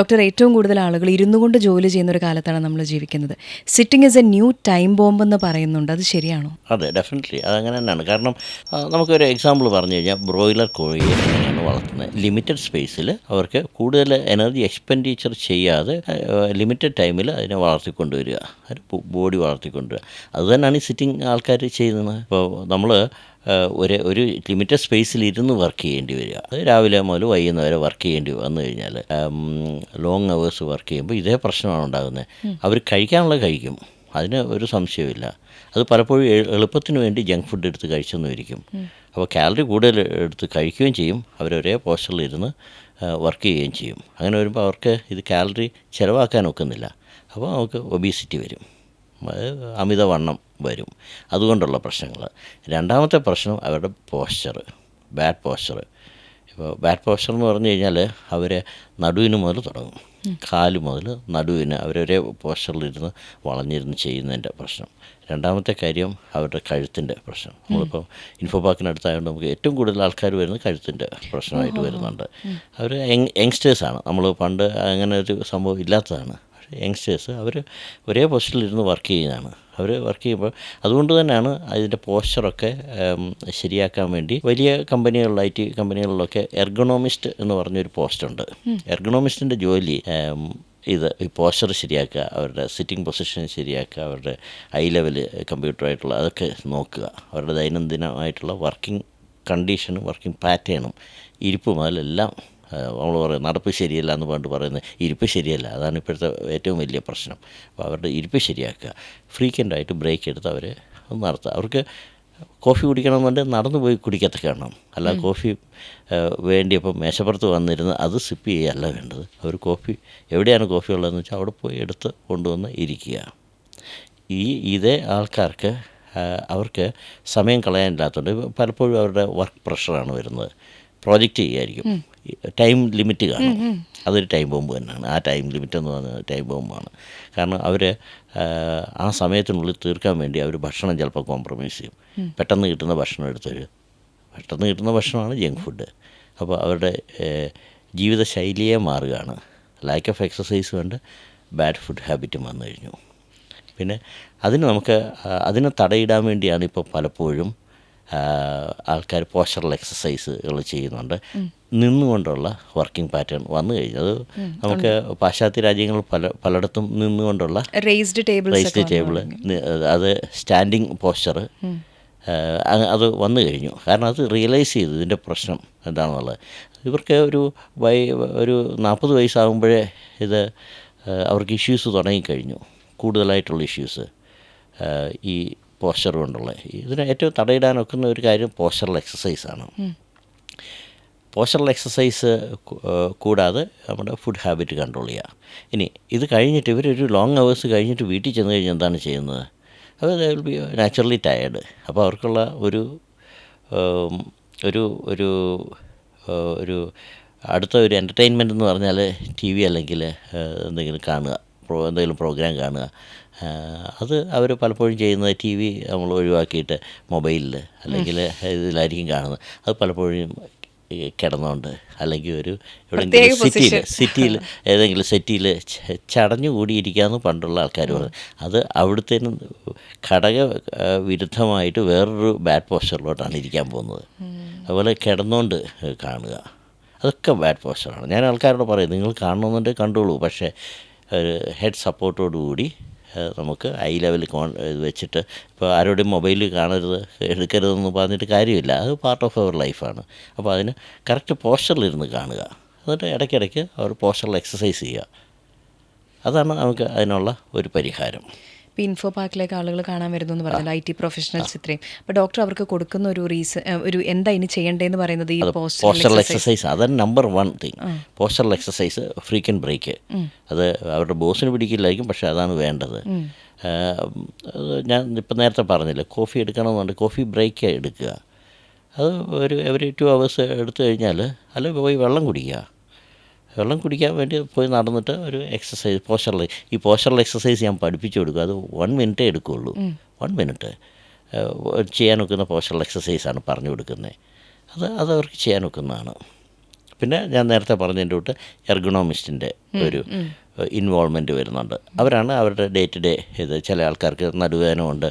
Doctor ഏറ്റവും കൂടുതൽ ആളുകൾ ഇരുന്നു കൊണ്ട് ജോലി ചെയ്യുന്ന ഒരു കാലത്താണ് നമ്മൾ ജീവിക്കുന്നത്. Sitting is a new time bomb എന്ന് പറയുന്നുണ്ട്. അത് ശരിയാണോ? അതെ ഡെഫിനറ്റ്ലി അതങ്ങനെ തന്നെയാണ്. കാരണം നമുക്കൊരു എക്സാമ്പിൾ പറഞ്ഞു കഴിഞ്ഞാൽ ബ്രോയിലർ കോഴിയെ എങ്ങനെയാണ് വളർത്തുന്നത്? ലിമിറ്റഡ് സ്പേസിൽ അവർക്ക് കൂടുതൽ എനർജി എക്സ്പെൻഡിച്ചർ ചെയ്യാതെ ലിമിറ്റഡ് ടൈമിൽ അതിനെ വളർത്തിക്കൊണ്ടുവരിക. ബോഡി വളർത്തിക്കൊണ്ടുവരിക. അത് തന്നെയാണ് ഈ സിറ്റിംഗ് ആൾക്കാർ ചെയ്യുന്നത്. ഇപ്പോൾ നമ്മൾ ഒരു ഒരു ലിമിറ്റഡ് സ്പേസിൽ ഇരുന്ന് വർക്ക് ചെയ്യേണ്ടി വരിക. അത് രാവിലെ മുതൽ വൈകുന്നേരം വർക്ക് ചെയ്യേണ്ടി വന്നു കഴിഞ്ഞാൽ ലോങ് അവേഴ്സ് വർക്ക് ചെയ്യുമ്പോൾ ഇതേ പ്രശ്നമാണ് ഉണ്ടാകുന്നത്. അവർ കഴിക്കാനുള്ള കഴിക്കും. അതിന് ഒരു സംശയമില്ല അത് പലപ്പോഴും എളുപ്പത്തിന് വേണ്ടി ജങ്ക് ഫുഡ് എടുത്ത് കഴിച്ചെന്നിരിക്കും അപ്പോൾ കാലറി കൂടുതൽ എടുത്ത് കഴിക്കുകയും ചെയ്യും. അവർ ഒരേ പോസ്റ്ററിൽ ഇരുന്ന് വർക്ക് ചെയ്യുകയും ചെയ്യും. അങ്ങനെ വരുമ്പോൾ അവർക്ക് ഇത് കാലറി ചിലവാക്കാൻ ഒക്കുന്നില്ല. അപ്പോൾ നമുക്ക് ഒബീസിറ്റി വരും. അമിതവണ്ണം വരും. അതുകൊണ്ടുള്ള പ്രശ്നങ്ങൾ. രണ്ടാമത്തെ പ്രശ്നം അവരുടെ പോസ്ചർ ബാഡ് പോസ്ചർ ഇപ്പോൾ ബാഡ് പോസ്ചർ എന്ന് പറഞ്ഞു കഴിഞ്ഞാൽ അവർ നടുവിന് മുതൽ തുടങ്ങും. കാൽ മുതൽ നടുവിന് അവരൊരേ പോസ്ചറിലിരുന്ന് വളഞ്ഞിരുന്ന് ചെയ്യുന്നതിന്റെ പ്രശ്നം. രണ്ടാമത്തെ കാര്യം അവരുടെ കഴുത്തിന്റെ പ്രശ്നം. നമ്മളിപ്പോൾ ഇൻഫോ പാർക്കിനടുത്തായതുകൊണ്ട് നമുക്ക് ഏറ്റവും കൂടുതൽ ആൾക്കാർ വരുന്നത് കഴുത്തിന്റെ പ്രശ്നമായിട്ട് വരുന്നുണ്ട്. അവർ യങ്സ്റ്റേഴ്സാണ്. നമ്മൾ പണ്ട് അങ്ങനെ ഒരു സംഭവം ഇല്ലാത്തതാണ്. യങ്സ്റ്റേഴ്സ് അവർ ഒരേ പോസ്റ്റിൽ ഇരുന്ന് വർക്ക് ചെയ്യുന്നതാണ്. അവർ വർക്ക് ചെയ്യുമ്പോൾ അതുകൊണ്ട് തന്നെയാണ് അതിന്റെ പോസ്ചറൊക്കെ ഉം, ശരിയാക്കാൻ വേണ്ടി വലിയ കമ്പനികളിൽ ഐ ടി കമ്പനികളിലൊക്കെ എർഗണോമിസ്റ്റ് എന്ന് പറഞ്ഞൊരു പോസ്റ്റുണ്ട് എർഗണോമിസ്റ്റിന്റെ ജോലി ഇത് ഈ പോസ്റ്റർ ശരിയാക്കുക അവരുടെ സിറ്റിംഗ് പൊസിഷൻ ശരിയാക്കുക അവരുടെ ഐ ലെവൽ കമ്പ്യൂട്ടറായിട്ടുള്ള അതൊക്കെ നോക്കുക. അവരുടെ ദൈനംദിനമായിട്ടുള്ള വർക്കിംഗ് കണ്ടീഷനും വർക്കിംഗ് പാറ്റേണും ഇരിപ്പ് മുതലെല്ലാം നമ്മൾ പറയും നടപ്പ് ശരിയല്ല എന്ന് പണ്ട് പറയുന്നത് ഇരിപ്പ് ശരിയല്ല. അതാണ് ഇപ്പോഴത്തെ ഏറ്റവും വലിയ പ്രശ്നം. അപ്പോൾ അവരുടെ ഇരിപ്പ് ശരിയാക്കുക. ഫ്രീക്വന്റായിട്ട് ബ്രേക്ക് എടുത്ത് അവർ നടത്തുക. അവർക്ക് കോഫി കുടിക്കണമെന്നുണ്ടെങ്കിൽ നടന്നു പോയി കുടിക്കത്തൊക്കെ കാണണം അല്ല കോഫി ഏഹ്, വേണ്ടിയപ്പോൾ മേശപ്പുറത്ത് വന്നിരുന്ന് അത് സിപ്പ് ചെയ്യല്ല വേണ്ടത്. അവർ കോഫി എവിടെയാണ് കോഫി ഉള്ളതെന്ന് വെച്ചാൽ അവിടെ പോയി എടുത്ത് കൊണ്ടുവന്ന് ഇരിക്കുക. ഈ ഇതേ ആൾക്കാർക്ക് അവർക്ക് സമയം കളയാനില്ലാത്തതുകൊണ്ട് പലപ്പോഴും അവരുടെ വർക്ക് പ്രഷറാണ് വരുന്നത്. പ്രോജക്റ്റ് ചെയ്യുമായിരിക്കും ടൈം ലിമിറ്റ് കാണും. അതൊരു ടൈം ബോംബ് തന്നെയാണ്. ആ ടൈം ലിമിറ്റ് എന്ന് പറയുന്നത് ടൈം ബോംബാണ്. കാരണം അവർ ആ സമയത്തിനുള്ളിൽ തീർക്കാൻ വേണ്ടി അവർ ഭക്ഷണം ചിലപ്പോൾ കോംപ്രമൈസ് ചെയ്യും. പെട്ടെന്ന് കിട്ടുന്ന ഭക്ഷണം എടുത്തൊരു പെട്ടെന്ന് കിട്ടുന്ന ഭക്ഷണമാണ് ജങ്ക് ഫുഡ് അപ്പോൾ അവരുടെ ജീവിതശൈലിയെ മാറുകയാണ്. ലാക്ക് ഓഫ് എക്സസൈസ് കൊണ്ട് ബാഡ് ഫുഡ് ഹാബിറ്റും വന്നു കഴിഞ്ഞു. പിന്നെ അതിന് നമുക്ക് അതിന് തടയിടാൻ വേണ്ടിയാണ് ഇപ്പോൾ പലപ്പോഴും ആൾക്കാർ പോസ്റ്ററൽ എക്സസൈസുകൾ ചെയ്യുന്നുണ്ട്. നിന്നുകൊണ്ടുള്ള വർക്കിംഗ് പാറ്റേൺ വന്നു കഴിഞ്ഞത് നമുക്ക് പാശ്ചാത്യ രാജ്യങ്ങൾ പല പലയിടത്തും നിന്നുകൊണ്ടുള്ള റേസ്ഡ് ടേബിൾസ് റേസ്ഡ് ടേബിൾ അത് സ്റ്റാൻഡിങ് പോസ്ചർ അത് വന്നു കഴിഞ്ഞു. കാരണം അത് റിയലൈസ് ചെയ്തു ഇതിന്റെ പ്രശ്നം എന്താണെന്നുള്ളത്. ഇവർക്ക് ഒരു വൈ ഒരു നാൽപ്പത് വയസ്സാകുമ്പോഴേ ഇത് അവർക്ക് ഇഷ്യൂസ് തുടങ്ങിക്കഴിഞ്ഞു. കൂടുതലായിട്ടുള്ള ഇഷ്യൂസ് ഈ പോസ്ചർ കൊണ്ടുള്ള. ഇതിന് ഏറ്റവും തടയിടാനൊക്കുന്ന ഒരു കാര്യം പോസ്ചറൽ എക്സസൈസാണ് പോസ്റ്ററൽ എക്സസൈസ് കു- കൂടാതെ നമ്മുടെ ഫുഡ് ഹാബിറ്റ് കൺട്രോൾ ചെയ്യുക ഇനി ഇത് കഴിഞ്ഞിട്ട് ഇവരൊരു ലോങ് അവേഴ്സ് കഴിഞ്ഞിട്ട് വീട്ടിൽ ചെന്ന് കഴിഞ്ഞാൽ എന്താണ് ചെയ്യുന്നത്? അത് വിൽ ബി നാച്ചുറലി ടയേർഡ് അപ്പോൾ അവർക്കുള്ള ഒരു ഒരു ഒരു ഒരു അടുത്ത ഒരു എന്റർടൈൻമെന്റ് എന്ന് പറഞ്ഞാൽ ടി വി അല്ലെങ്കിൽ എന്തെങ്കിലും കാണുക. പ്രോ എന്തെങ്കിലും പ്രോഗ്രാം കാണുക. അത് അവർ പലപ്പോഴും ചെയ്യുന്നത് ടി വി നമ്മൾ ഒഴിവാക്കിയിട്ട് മൊബൈലിൽ അല്ലെങ്കിൽ ഇതിലായിരിക്കും കാണുന്നത്. അത് പലപ്പോഴും കിടന്നുകൊണ്ട് അല്ലെങ്കിൽ ഒരു എവിടെയെങ്കിലും സിറ്റിയിൽ സിറ്റിയിൽ ഏതെങ്കിലും സിറ്റിയിൽ ചടഞ്ഞു കൂടിയിരിക്കാമെന്ന് പണ്ടുള്ള ആൾക്കാർ പറഞ്ഞു. അത് അവിടുത്തേനും ഘടക വിരുദ്ധമായിട്ട് വേറൊരു ബാഡ് പോസ്റ്ററിലോട്ടാണ് ഇരിക്കാൻ പോകുന്നത്. അതുപോലെ കിടന്നുകൊണ്ട് കാണുക. അതൊക്കെ ബാഡ് പോസ്റ്ററാണ് ഞാൻ ആൾക്കാരോട് പറയും നിങ്ങൾ കാണണമെന്നുണ്ടെങ്കിൽ കണ്ടോളൂ പക്ഷേ ഒരു ഹെഡ് സപ്പോർട്ടോടുകൂടി ഏഹ് നമുക്ക് ഐ ലെവലിൽ കോൺ വെച്ചിട്ട് ഇപ്പോൾ ആരോടും മൊബൈൽ കാണരുത് എടുക്കരുതെന്ന് പറഞ്ഞിട്ട് കാര്യമില്ല. അത് പാർട്ട് ഓഫ് അവർ ലൈഫാണ് അപ്പോൾ അതിന് കറക്റ്റ് പോസ്റ്ററിലിരുന്ന് കാണുക. എന്നിട്ട് ഇടയ്ക്കിടയ്ക്ക് അവർ പോസ്റ്ററിൽ എക്സസൈസ് ചെയ്യുക. അതാണ് നമുക്ക് അതിനുള്ള ഒരു പരിഹാരം. ഇപ്പോൾ ഇൻഫോ പാർക്കിലേക്ക് ആളുകൾ കാണാൻ വരുന്നു എന്ന് പറഞ്ഞാൽ ഐ ടി പ്രൊഫഷണൽസ് ഇത്രയും. അപ്പോൾ ഡോക്ടർ അവർക്ക് കൊടുക്കുന്ന ഒരു റീസൺ ഒരു എന്താ ഇനി ചെയ്യേണ്ടതെന്ന് പറയുന്നത് ഈ പോസ്റ്ററൽ എക്സസൈസ് അതാണ് number one thing postural exercise frequent break അത് അവരുടെ ബോസിന് പിടിക്കില്ലായിരിക്കും പക്ഷേ അതാണ് വേണ്ടത്. ഞാൻ ഇപ്പം നേരത്തെ പറഞ്ഞില്ല കോഫി എടുക്കണമെന്നുണ്ട് കോഫി ബ്രേക്ക് എടുക്കുക. അത് ഒരു എവറി ടു അവേഴ്സ് എടുത്തു കഴിഞ്ഞാൽ അല്ലെങ്കിൽ പോയി വെള്ളം കുടിക്കുക. വെള്ളം കുടിക്കാൻ വേണ്ടി പോയി നടന്നിട്ട് ഒരു എക്സസൈസ് പോസ്റ്ററിൽ ഈ പോസ്റ്ററിൽ എക്സസൈസ് ഞാൻ പഠിപ്പിച്ചു കൊടുക്കുക അത് വൺ മിനിറ്റേ എടുക്കുകയുള്ളൂ വൺ മിനിറ്റ് ചെയ്യാൻ ഒക്കുന്ന പോസ്റ്ററൽ എക്സസൈസാണ് പറഞ്ഞു കൊടുക്കുന്നത് അത് അത് അവർക്ക് ചെയ്യാൻ ഒക്കുന്നതാണ്. പിന്നെ ഞാൻ നേരത്തെ പറഞ്ഞതിന്റെ കൂട്ട് എർഗണോമിസ്റ്റിന്റെ ഒരു ഇൻവോൾവ്മെന്റ് വരുന്നുണ്ട്. അവരാണ് അവരുടെ ഡേ ടു ഡേ ഇത് ചില ആൾക്കാർക്ക് നടുവേദനമുണ്ട്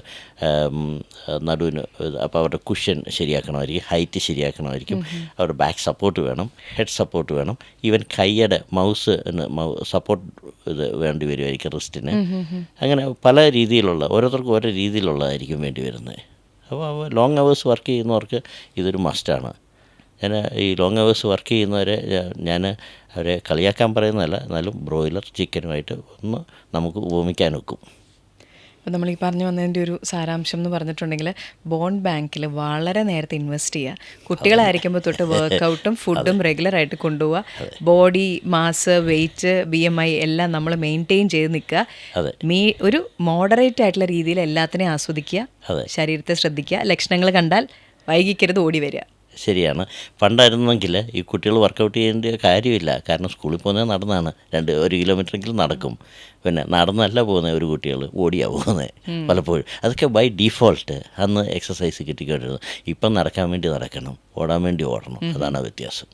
ഉം, നടുവിന് അപ്പോൾ അവരുടെ കുഷ്യൻ ശരിയാക്കണമായിരിക്കും ഹൈറ്റ് ശരിയാക്കണമായിരിക്കും. അവരുടെ ബാക്ക് സപ്പോർട്ട് വേണം ഹെഡ് സപ്പോർട്ട് വേണം. ഈവൻ കൈയുടെ മൗസ് സപ്പോർട്ട് ഇത് വേണ്ടി വരുമായിരിക്കും റിസ്റ്റിന് അങ്ങനെ പല രീതിയിലുള്ള ഓരോരുത്തർക്കും ഓരോ രീതിയിലുള്ളതായിരിക്കും വേണ്ടി വരുന്നത്. അപ്പോൾ ലോങ് അവേഴ്സ് വർക്ക് ചെയ്യുന്നവർക്ക് ഇതൊരു മസ്റ്റാണ് ഞാൻ ഈ ലോങ് അവേഴ്സ് വർക്ക് ചെയ്യുന്നവരെ ഞാൻ അവരെ കളിയാക്കാൻ പറയുന്നതല്ല എന്നാലും ബ്രോയിലർ ചിക്കനുമായിട്ട് ഒന്ന് നമുക്ക് ഉപമിക്കാൻ വെക്കും അപ്പോൾ നമ്മൾ ഈ പറഞ്ഞു വന്നതിന്റെ ഒരു സാരാംശം എന്ന് പറഞ്ഞിട്ടുണ്ടെങ്കിൽ ബോൺ ബാങ്കിൽ വളരെ നേരത്തെ ഇൻവെസ്റ്റ് ചെയ്യുക. കുട്ടികളായിരിക്കുമ്പോൾ തൊട്ട് വർക്കൗട്ടും ഫുഡും റെഗുലറായിട്ട് കൊണ്ടുപോവുക. Body mass weight B M I എല്ലാം നമ്മൾ മെയിന്റെയിൻ ചെയ്ത് നിൽക്കുക. മീ ഒരു മോഡറേറ്റ് ആയിട്ടുള്ള രീതിയിൽ എല്ലാത്തിനെയും ആസ്വദിക്കുക. ശരീരത്തെ ശ്രദ്ധിക്കുക. ലക്ഷണങ്ങൾ കണ്ടാൽ വൈകിക്കരുത് ഓടി വരിക. ശരിയാണ്. പണ്ടായിരുന്നെങ്കിൽ ഈ കുട്ടികൾ വർക്കൗട്ട് ചെയ്യേണ്ട കാര്യമില്ല. കാരണം സ്കൂളിൽ പോകുന്നത് നടന്നാണ്. രണ്ട് ഒരു കിലോമീറ്ററെങ്കിലും നടക്കും. പിന്നെ നടന്നല്ല പോകുന്നത് ഒരു കുട്ടികൾ ഓടിയാണ് പോകുന്നത് പലപ്പോഴും. അതൊക്കെ ബൈ ഡിഫോൾട്ട് അന്ന് എക്സസൈസ് കിട്ടിക്കൊണ്ടിരുന്നത്. ഇപ്പം നടക്കാൻ വേണ്ടി നടക്കണം. ഓടാൻ വേണ്ടി ഓടണം. അതാണ് വ്യത്യാസം.